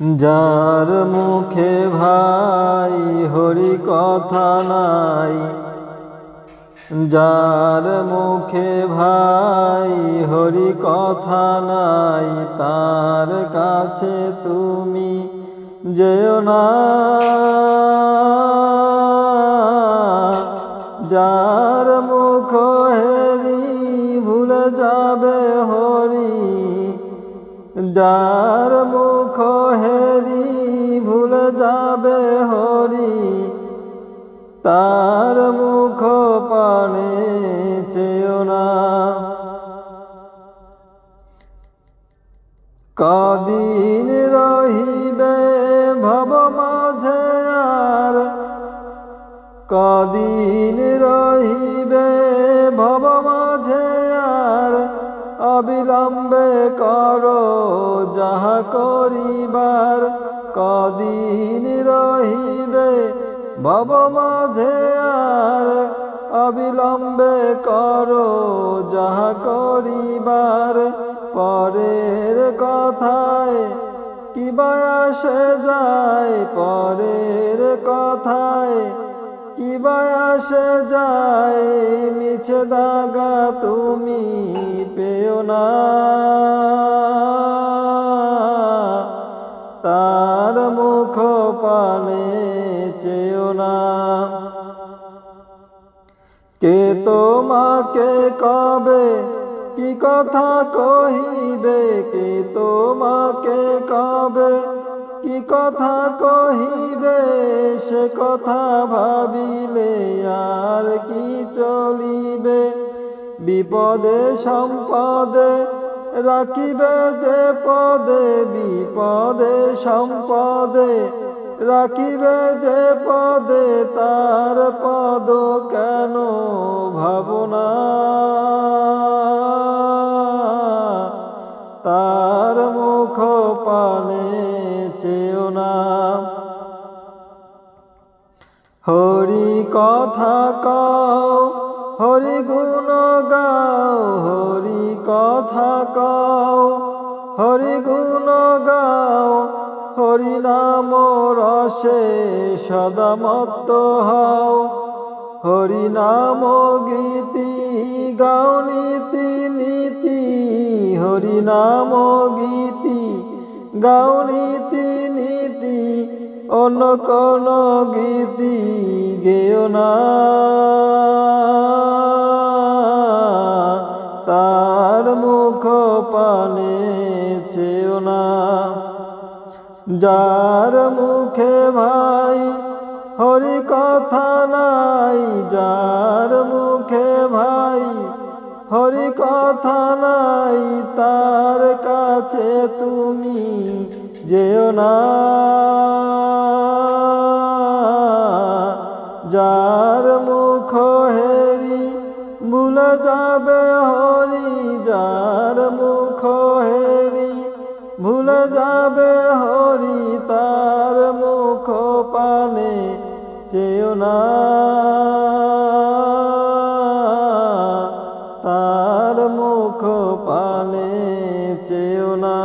যার মুখে ভাই, হরি কথা নাই। যার মুখে ভাই, হরি কথা নাই। তার কাছে তুমি যেও না। যার মুখ হেরি ভুলে যাবে যার মুখ হেরি ভুলে যাবে হরি, তার মুখ পানে চেও না। কদিন রহিবে ভব মাঝে আর, কদিন রহিবে ভব অবিলম্বে কর, যাহা করিবার কদিন রহিবে। ভব মাঝে আর অবিলম্বে করো, যাহা করিবার পরের কথায় কি বয়সে যায়, পরের কথায় কি বয়সে যায়, মিছে দাগা তুমি না। তার মুখ পানে চেও না। কে তোমাকে কবে কি কথা কহিবে? কে তোমাকে কবে কি কথা কহিবে? সে কথা ভাবিলে আর কি চলিবে? বিপদে, সম্পদে, রাখিবে যে পদে, বিপদে, সম্পদে, রাখিবে যে পদে, তার পদ কেন ভাবনা? তার মুখ পানে চেও না। হরি কথা কও, হরি গুণ কথা কও হরি গুণ গাও, হরি নাম রসে সদা মত্ত হও। হরি নাম গীতি গাও, নীতি নীতি, হরি নাম গীতি গাও, নীতি নীতি, অন্য কোন গীতি গেও না। চেও না। যার মুখে ভাই হরি কথা নাই, যার মুখে ভাই হরি কথা নাই, তার কাছে তুমি যেও না। যার মুখ হেরি ভুলে যাবে হরি, যার চেয়েও না। তার মুখ পানে চেয়েও না।